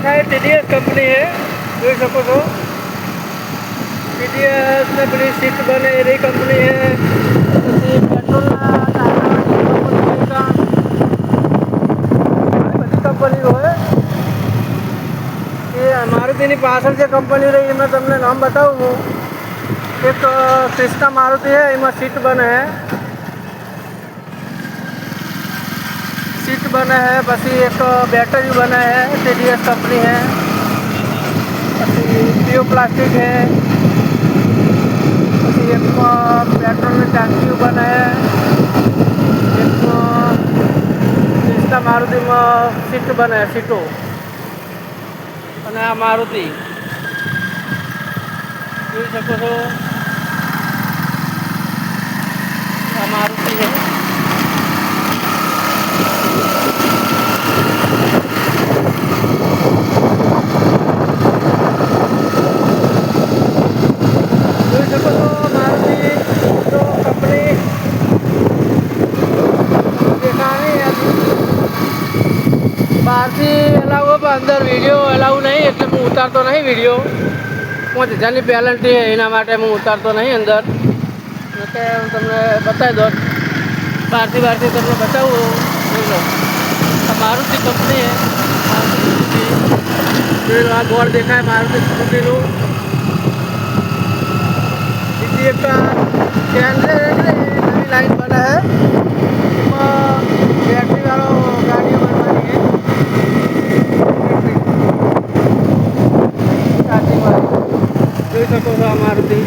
દેખાય TDS company છે. જોઈ શકો છો. ટીડીએસ ને પેલી સીટ બને એ કંપની છે. પછી પેટ્રોલના બધી કંપનીઓ હોય. એ મારુતિની પાછળ જે કંપની રહી, એમાં તમને નામ બતાવું હું એક ક્રિસ્ટા મારુતિ છે, એમાં સીટ બને. છે सीट बने हैं પછી એક બેટરી બને है टीडीएस कंपनी है પછી પીઓ પ્લાસ્ટિક है પછી એક પેટ્રોલની ટાંકી બને है એક ક્રિસ્ટા મારુતિમાં સીટ બને છે, સીટો અને આ મારુતિ જોઈ શકો છો બહારથી અલાવો પણ અંદર વીડિયો એલાવ નહીં, એટલે હું ઉતારતો નહીં વીડિયો પાંચ હજારની પેનલ્ટી એના માટે હું ઉતારતો નહીં અંદર. એટલે હું તમને બતાવી દો બહારથી બહારથી તમને બતાવું. આ મારુતિ કંપની આ ગોળ દેખાય મારુતિ કંપનીનું બીજી એક નવી લાઈન બને છે એમાં બેટરી વાળો ગાડીઓ બનવાની છે ચાર્જિંગ વાળી જોઈ શકો છો આ મારુતિ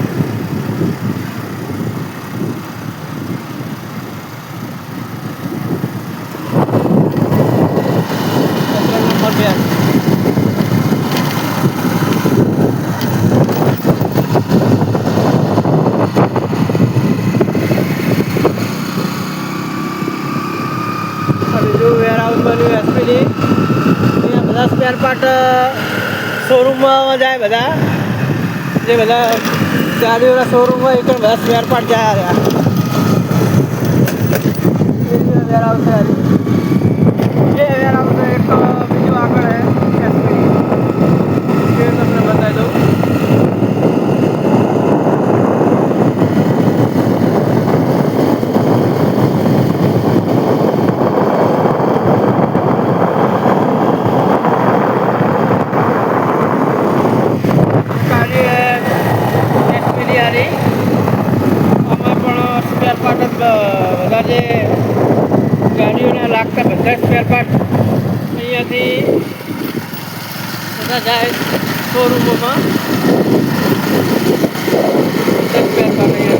બન્યું એસપીડી અહીંયા બધા સ્પેર પાર્ટ શોરૂમમાં જાય બધા. જે બધા ગાડીઓના શોરૂમ હોય એ પણ બધા સ્પેર પાર્ટ જાય આ વેરહાઉસ ગાડીઓને લાગતા બધા સ્પેર પાર્ટ અહીંયાથી બધા જાય શોરૂમોમાં બધા સ્પેર પાર્ટ અહીંયા